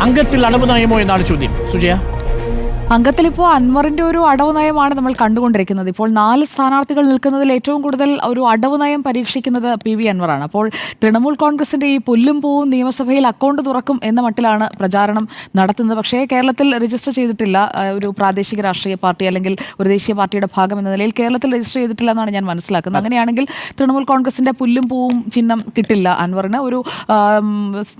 അംഗത്തിൽ അടവ് നയമോ എന്നാണ് ചോദ്യം. സുജയ? അംഗത്തിൽ ഇപ്പോൾ അൻവറിന്റെ ഒരു അടവ് നയമാണ് നമ്മൾ കണ്ടുകൊണ്ടിരിക്കുന്നത്. ഇപ്പോൾ നാല് സ്ഥാനാർത്ഥികൾ നിൽക്കുന്നതിൽ ഏറ്റവും കൂടുതൽ ഒരു അടവ് നയം പരീക്ഷിക്കുന്നത് പി വി അൻവറാണ്. അപ്പോൾ തൃണമൂൽ കോൺഗ്രസിന്റെ ഈ പുല്ലും പൂവും നിയമസഭയിൽ അക്കൗണ്ട് തുറക്കും എന്ന മട്ടിലാണ് പ്രചാരണം നടത്തുന്നത്. പക്ഷേ കേരളത്തിൽ രജിസ്റ്റർ ചെയ്തിട്ടില്ല ഒരു പ്രാദേശിക രാഷ്ട്രീയ പാർട്ടി അല്ലെങ്കിൽ ഒരു ദേശീയ പാർട്ടിയുടെ ഭാഗം എന്ന നിലയിൽ കേരളത്തിൽ രജിസ്റ്റർ ചെയ്തിട്ടില്ല എന്നാണ് ഞാൻ മനസ്സിലാക്കുന്നത്. അങ്ങനെയാണെങ്കിൽ തൃണമൂൽ കോൺഗ്രസിന്റെ പുല്ലും പൂവും ചിഹ്നം കിട്ടില്ല അൻവറിന്. ഒരു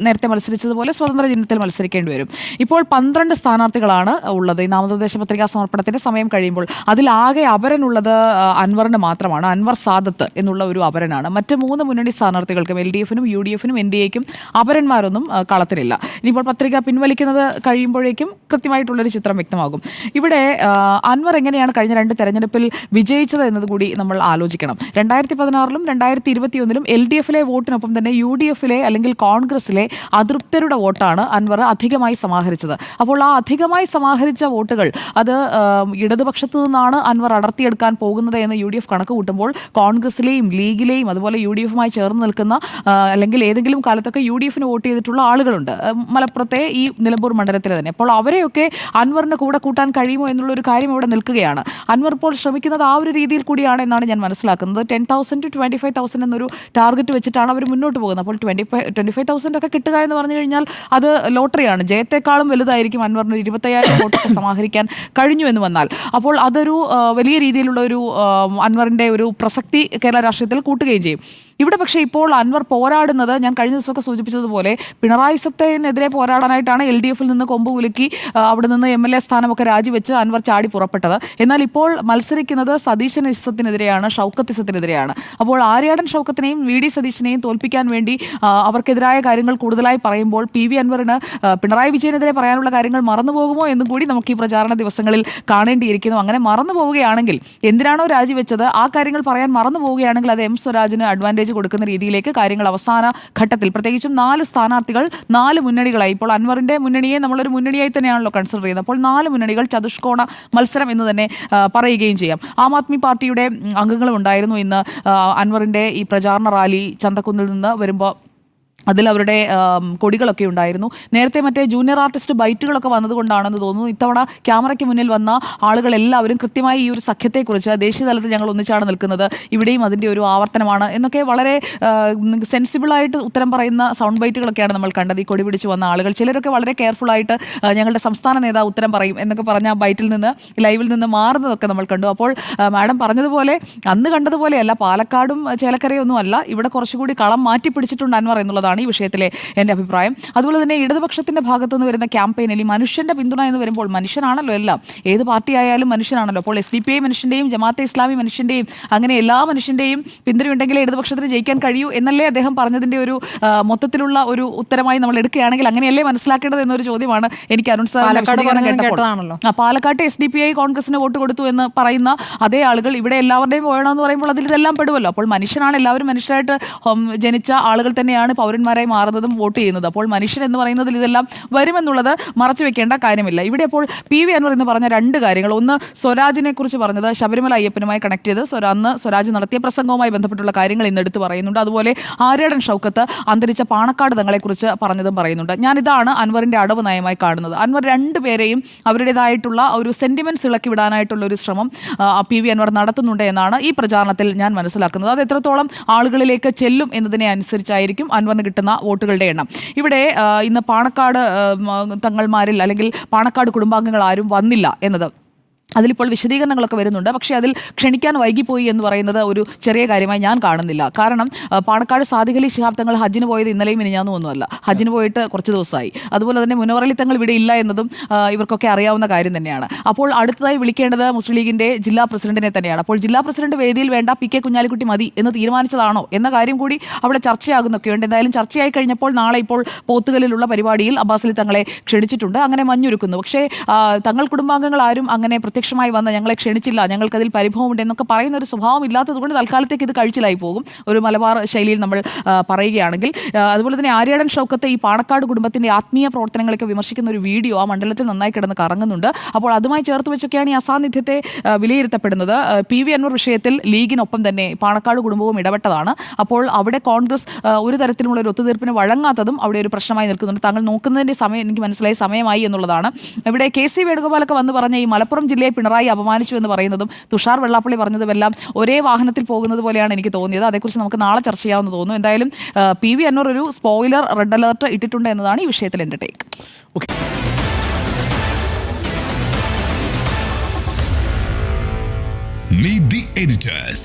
നേരത്തെ മത്സരിച്ചതുപോലെ സ്വതന്ത്ര ചിഹ്നത്തിൽ മത്സരിക്കേണ്ടി വരും. ഇപ്പോൾ പന്ത്രണ്ട് സ്ഥാനാർത്ഥികളാണ് ഉള്ളത്. നാമനിർദ്ദേശ പത്രികാ സമർപ്പണത്തിന്റെ സമയം കഴിയുമ്പോൾ അതിലാകെ അപരനുള്ളത് അൻവറിന് മാത്രമാണ്. അൻവർ സാദത്ത് എന്നുള്ള ഒരു അപരനാണ്. മറ്റ് മൂന്ന് മുന്നണി സ്ഥാനാർത്ഥികൾക്കും എൽ ഡി എഫിനും യു ഡി എഫിനും എൻ ഡി എക്കും അപരന്മാരൊന്നും കളത്തിലില്ല. ഇനിയിപ്പോൾ പത്രിക പിൻവലിക്കുന്നത് കഴിയുമ്പോഴേക്കും കൃത്യമായിട്ടുള്ളൊരു ചിത്രം വ്യക്തമാകും. ഇവിടെ അൻവർ എങ്ങനെയാണ് കഴിഞ്ഞ രണ്ട് തെരഞ്ഞെടുപ്പിൽ വിജയിച്ചത് എന്നതുകൂടി നമ്മൾ ആലോചിക്കണം. രണ്ടായിരത്തി പതിനാറിലും രണ്ടായിരത്തി ഇരുപത്തിയൊന്നിലും എൽ ഡി എഫിലെ വോട്ടിനൊപ്പം തന്നെ യു ഡി എഫിലെ അല്ലെങ്കിൽ കോൺഗ്രസിലെ അതൃപ്തരുടെ വോട്ടാണ് അൻവർ അധികമായി സമാഹരിച്ചത്. അപ്പോൾ ആ അധികമായി സമാഹരിച്ച വോട്ടുകൾ അത് ഇടതുപക്ഷത്തു നിന്നാണ് അൻവർ അടർത്തിയെടുക്കാൻ പോകുന്നത് എന്ന് യു ഡി എഫ് കണക്ക് കൂട്ടുമ്പോൾ കോൺഗ്രസിലെയും ലീഗിലെയും അതുപോലെ യു ഡി എഫുമായി ചേർന്ന് നിൽക്കുന്ന അല്ലെങ്കിൽ ഏതെങ്കിലും കാലത്തൊക്കെ യു ഡി എഫിന് വോട്ട് ചെയ്തിട്ടുള്ള ആളുകളുണ്ട്. മലപ്പുറത്തെ ഈ നിലമ്പൂർ മണ്ഡലത്തിൽ തന്നെ. അപ്പോൾ അവരെയൊക്കെ അൻവറിന് കൂടെ കൂട്ടാൻ കഴിയുമോ എന്നുള്ളൊരു കാര്യം ഇവിടെ നിൽക്കുകയാണ്. അൻവർ ഇപ്പോൾ ശ്രമിക്കുന്നത് ആ ഒരു രീതിയിൽ കൂടിയാണ് എന്നാണ് ഞാൻ മനസ്സിലാക്കുന്നത്. Ten thousand to twenty five thousand എന്നൊരു ടാർഗറ്റ് വെച്ചിട്ടാണ് അവർ മുന്നോട്ട് പോകുന്നത്. അപ്പോൾ twenty five twenty five thousand ഒക്കെ കിട്ടുക എന്ന് പറഞ്ഞു കഴിഞ്ഞാൽ അത് ലോട്ടറിയാണ്. ജയത്തെക്കാളും വലുതായിരിക്കും അൻവറിന് ഇരുപത്തയ്യായിരം വോട്ടൊക്കെ സമാഹരിക്കാൻ കഴിഞ്ഞു എന്ന് വന്നാൽ. അപ്പോൾ അതൊരു വലിയ രീതിയിലുള്ള ഒരു അൻവറിന്റെ ഒരു പ്രസക്തി കേരള രാഷ്ട്രീയത്തിൽ കൂട്ടുകയും ചെയ്യും. ഇവിടെ പക്ഷേ ഇപ്പോൾ അൻവർ പോരാടുന്നത് ഞാൻ കഴിഞ്ഞ ദിവസമൊക്കെ സൂചിപ്പിച്ചതുപോലെ പിണറായി സത്തേനെതിരെ പോരാടാനായിട്ടാണ് എൽ ഡി എഫിൽ നിന്ന് കൊമ്പ് കുലുക്കി അവിടെ നിന്ന് എം എൽ എ സ്ഥാനമൊക്കെ രാജിവെച്ച് അൻവർ ചാടി പുറപ്പെട്ടത്. എന്നാൽ ഇപ്പോൾ മത്സരിക്കുന്നത് സതീശൻ ഇസത്തിനെതിരെയാണ് ഷൗക്കത്ത് ഇസത്തിനെതിരെയാണ് അപ്പോൾ ആര്യാടൻ ഷൗക്കത്തിനെയും വി ഡി സതീശനെയും തോൽപ്പിക്കാൻ വേണ്ടി അവർക്കെതിരായ കാര്യങ്ങൾ കൂടുതലായി പറയുമ്പോൾ പി വി അൻവറിന് പിണറായി വിജയനെതിരെ പറയാനുള്ള കാര്യങ്ങൾ മറന്നു പോകുമോ എന്നും കൂടി നമുക്ക് ഈ പ്രചാരണ ദിവസങ്ങളിൽ കാണേണ്ടിയിരിക്കുന്നു. അങ്ങനെ മറന്നു പോവുകയാണെങ്കിൽ എന്തിനാണോ രാജിവെച്ചത്? ആ കാര്യങ്ങൾ പറയാൻ മറന്നു പോവുകയാണെങ്കിൽ അത് എം സ്വരാജിന് അഡ്വാന്റേജ് കൊടുക്കുന്ന രീതിയിലേക്ക് കാര്യങ്ങൾ അവസാന ഘട്ടത്തിൽ. പ്രത്യേകിച്ചും നാല് സ്ഥാനാർത്ഥികൾ നാല് മുന്നണികളായി. ഇപ്പോൾ അൻവറിന്റെ മുന്നണിയെ നമ്മളൊരു മുന്നണിയായി തന്നെയാണല്ലോ കൺസിഡർ ചെയ്യുന്നത്. അപ്പോൾ നാല് മുന്നണികൾ ചതുഷ്കോണ മത്സരം എന്ന് തന്നെ പറയുകയും ചെയ്യാം. ആം ആദ്മി പാർട്ടിയുടെ ഉം, അംഗങ്ങളും ഉണ്ടായിരുന്നു ഇന്ന് അൻവറിന്റെ ഈ പ്രചാരണ റാലി ചന്തക്കുന്നിൽ നിന്ന് വരുമ്പോൾ അതിൽ അവരുടെ കൊടികളൊക്കെ ഉണ്ടായിരുന്നു. നേരത്തെ മറ്റേ ജൂനിയർ ആർട്ടിസ്റ്റ് ബൈറ്റുകളൊക്കെ വന്നതുകൊണ്ടാണെന്ന് തോന്നുന്നു. ഇത്തവണ ക്യാമറയ്ക്ക് മുന്നിൽ വന്ന ആളുകളെല്ലാവരും കൃത്യമായി ഈ ഒരു സഖ്യത്തെക്കുറിച്ച് ദേശീയ തലത്തിൽ ഞങ്ങൾ ഒന്നിച്ചാണ് നിൽക്കുന്നത് ഇവിടെയും അതിന്റെ ഒരു ആവർത്തനമാണ് എന്നൊക്കെ വളരെ സെൻസിബിളായിട്ട് ഉത്തരം പറയുന്ന സൗണ്ട് ബൈറ്റുകളൊക്കെയാണ് നമ്മൾ കണ്ടത്. ഈ കൊടി പിടിച്ച് വന്ന ആളുകൾ. ചിലരൊക്കെ വളരെ കെയർഫുൾ ആയിട്ട് ഞങ്ങളുടെ സംസ്ഥാന നേതാവ് ഉത്തരം പറയും എന്നൊക്കെ പറഞ്ഞ ആ ബൈറ്റിൽ നിന്ന് ലൈവിൽ നിന്ന് മാറുന്നതൊക്കെ നമ്മൾ കണ്ടു. അപ്പോൾ മാഡം പറഞ്ഞതുപോലെ അന്ന് കണ്ടതുപോലെയല്ല പാലക്കാടും ചേലക്കരയൊന്നും അല്ല ഇവിടെ കുറച്ചുകൂടി കളം മാറ്റി പിടിച്ചിട്ടുണ്ട് അൻവർ എന്നുള്ളതാണ് ഈ വിഷയത്തിലെ എന്റെ അഭിപ്രായം. അതുപോലെ തന്നെ ഇടതുപക്ഷത്തിന്റെ ഭാഗത്തുനിന്ന് വരുന്ന ക്യാമ്പയിനിൽ ഈ മനുഷ്യന്റെ പിന്തുണ എന്ന് വരുമ്പോൾ മനുഷ്യനാണല്ലോ എല്ലാം. ഏത് പാർട്ടി ആയാലും മനുഷ്യനാണല്ലോ. അപ്പോൾ എസ് ഡി പി ഐ മനുഷ്യന്റെയും ജമാഅത്തെ ഇസ്ലാമി മനുഷ്യന്റെയും അങ്ങനെ എല്ലാ മനുഷ്യന്റെയും പിന്തുണയുണ്ടെങ്കിലേ ഇടതുപക്ഷത്തിന് ജയിക്കാൻ കഴിയൂ എന്നല്ലേ അദ്ദേഹം പറഞ്ഞതിന്റെ ഒരു മൊത്തത്തിലുള്ള ഒരു ഉത്തരമായി നമ്മൾ എടുക്കുകയാണെങ്കിൽ അങ്ങനെയല്ലേ മനസ്സിലാക്കേണ്ടത് എന്നൊരു ചോദ്യമാണ് എനിക്ക് അരുൺ സാർ കേട്ടതാണല്ലോ. പാലക്കാട്ടെ എസ് ഡി പി ഐ കോൺഗ്രസിന് വോട്ട് കൊടുത്തു എന്ന് പറയുന്ന അതേ ആളുകൾ ഇവിടെ എല്ലാവരുടെയും വേണമെന്ന് പറയുമ്പോൾ അതിൽ ഇതെല്ലാം പെടുമല്ലോ അപ്പോൾ മനുഷ്യനാണ് എല്ലാവരും മനുഷ്യരായിട്ട് ജനിച്ച ആളുകൾ തന്നെയാണ് പൗരന്മാരായി മാറുന്നതും വോട്ട് ചെയ്യുന്നത്. അപ്പോൾ മനുഷ്യൻ എന്ന് പറയുന്നതിൽ ഇതെല്ലാം വരുമെന്നുള്ളത് മറച്ചു വെക്കേണ്ട കാര്യമില്ല. ഇവിടെ അപ്പോൾ പി വി അൻവർ എന്ന് പറഞ്ഞ രണ്ട് കാര്യങ്ങൾ. ഒന്ന് സ്വരാജിനെ കുറിച്ച് പറഞ്ഞത് ശബരിമല അയ്യപ്പനുമായി കണക്ട് ചെയ്ത് അന്ന് സ്വരാജ് നടത്തിയ പ്രസംഗവുമായി ബന്ധപ്പെട്ടുള്ള കാര്യങ്ങൾ ഇന്ന് പറയുന്നുണ്ട്. അതുപോലെ ആര്യാടൻ ഷൗക്കത്ത് അന്തരിച്ച പാണക്കാട് തങ്ങളെക്കുറിച്ച് പറഞ്ഞതും പറയുന്നുണ്ട്. ഞാൻ ഇതാണ് അൻവറിന്റെ അടവ് നയമായി കാണുന്നത്. അൻവർ രണ്ടുപേരെയും അവരുടേതായിട്ടുള്ള ഒരു സെന്റിമെന്റ്സ് ഇളക്കി വിടാനായിട്ടുള്ള ഒരു ശ്രമം പി വി അൻവർ നടത്തുന്നുണ്ട് എന്നാണ് ഈ പ്രചാരണത്തിൽ ഞാൻ മനസ്സിലാക്കുന്നത്. അത് എത്രത്തോളം ആളുകളിലേക്ക് ചെല്ലും എന്നതിനെ അനുസരിച്ചായിരിക്കും അൻവറിന് കിട്ടുന്ന വോട്ടുകളുടെ എണ്ണം. ഇവിടെ ഇന്ന് പാണക്കാട് തങ്ങൾമാരിൽ അല്ലെങ്കിൽ പാണക്കാട് കുടുംബാംഗങ്ങൾ ആരും വന്നില്ല എന്നത് അതിലിപ്പോൾ വിശദീകരണങ്ങളൊക്കെ വരുന്നുണ്ട്. പക്ഷേ അതിൽ ക്ഷണിക്കാൻ വൈകിപ്പോയി എന്ന് പറയുന്നത് ഒരു ചെറിയ കാര്യമായി ഞാൻ കാണുന്നില്ല. കാരണം പാണക്കാട് സാധികലി ശിഹാബ് തങ്ങൾ ഹജ്ജിന് പോയത് ഇന്നലെയും മിനിഞ്ഞാന്നും ഒന്നുമല്ല. ഹജ്ജിന് പോയിട്ട് കുറച്ച് ദിവസമായി. അതുപോലെ തന്നെ മുനവറലി തങ്ങൾ ഇവിടെ ഇല്ല എന്നതും ഇവർക്കൊക്കെ അറിയാവുന്ന കാര്യം തന്നെയാണ്. അപ്പോൾ അടുത്തതായി വിളിക്കേണ്ടത് മുസ്ലിം ലീഗിന്റെ ജില്ലാ പ്രസിഡന്റിനെ തന്നെയാണ്. അപ്പോൾ ജില്ലാ പ്രസിഡന്റ് വേദിയിൽ വേണ്ട പി കെ കുഞ്ഞാലിക്കുട്ടി മതി എന്ന് തീരുമാനിച്ചതാണോ എന്ന കാര്യം കൂടി അവിടെ ചർച്ചയാകുന്നൊക്കെയുണ്ട്. എന്തായാലും ചർച്ചയായി കഴിഞ്ഞപ്പോൾ നാളെ ഇപ്പോൾ പോത്തുകലിലുള്ള പരിപാടിയിൽ അബ്ബാസലി തങ്ങളെ ക്ഷണിച്ചിട്ടുണ്ട്. അങ്ങനെ മഞ്ഞൊരുക്കുന്നു. പക്ഷേ തങ്ങൾ കുടുംബാംഗങ്ങൾ ആരും അങ്ങനെ പ്രത്യക്ഷമായി വന്ന് ഞങ്ങളെ ക്ഷണിച്ചില്ല ഞങ്ങൾക്കതിൽ പരിഭവമുണ്ട് എന്നൊക്കെ പറയുന്ന ഒരു സ്വഭാവം ഇല്ലാത്തത് കൊണ്ട് തൽക്കാലത്തേക്ക് ഇത് കഴിച്ചിലായി പോകും. ഒരു മലബാർ ശൈലിയിൽ നമ്മൾ പറയുകയാണെങ്കിൽ അതുപോലെ തന്നെ ആര്യാടൻ ഷൗക്കത്തെ ഈ പാണക്കാട് കുടുംബത്തിന്റെ ആത്മീയ പ്രവർത്തനങ്ങളൊക്കെ വിമർശിക്കുന്ന ഒരു വീഡിയോ ആ മണ്ഡലത്തിൽ നന്നായി കിടന്ന് കറങ്ങുന്നുണ്ട്. അപ്പോൾ അതുമായി ചേർത്ത് വെച്ചൊക്കെയാണ് ഈ അസാന്നിധ്യത്തെ വിലയിരുത്തപ്പെടുന്നത്. പി വി അൻവർ വിഷയത്തിൽ ലീഗിനൊപ്പം തന്നെ പാണക്കാട് കുടുംബവും ഇടപെട്ടതാണ്. അപ്പോൾ അവിടെ കോൺഗ്രസ് ഒരു തരത്തിലുമുള്ള ഒരു ഒത്തുതീർപ്പിന് വഴങ്ങാത്തതും അവിടെ ഒരു പ്രശ്നമായി നിൽക്കുന്നുണ്ട്. താങ്കൾ നോക്കുന്നതിന്റെ സമയം എനിക്ക് മനസ്സിലായി സമയമായി എന്നുള്ളതാണ്. ഇവിടെ കെ സി വേണുഗോപാലൊക്കെ വന്ന് പറഞ്ഞ ഈ മലപ്പുറം ജില്ലയെ പിണറായി അപമാനിച്ചു എന്ന് പറയുന്നതും തുഷാർ വെള്ളാപ്പള്ളി പറഞ്ഞതുമെല്ലാം ഒരേ വാഹനത്തിൽ പോകുന്നത് പോലെയാണ് എനിക്ക് തോന്നിയത്. അതേക്കുറിച്ച് നമുക്ക് നാളെ ചർച്ച ചെയ്യാമെന്ന് തോന്നുന്നു. എന്തായാലും പി വി അന്നൂർ ഒരു സ്പോയിലർ റെഡ് അലേർട്ട് ഇട്ടിട്ടുണ്ട് എന്നതാണ് ഈ വിഷയത്തിൽ എന്റെ take okay. Meet the editors.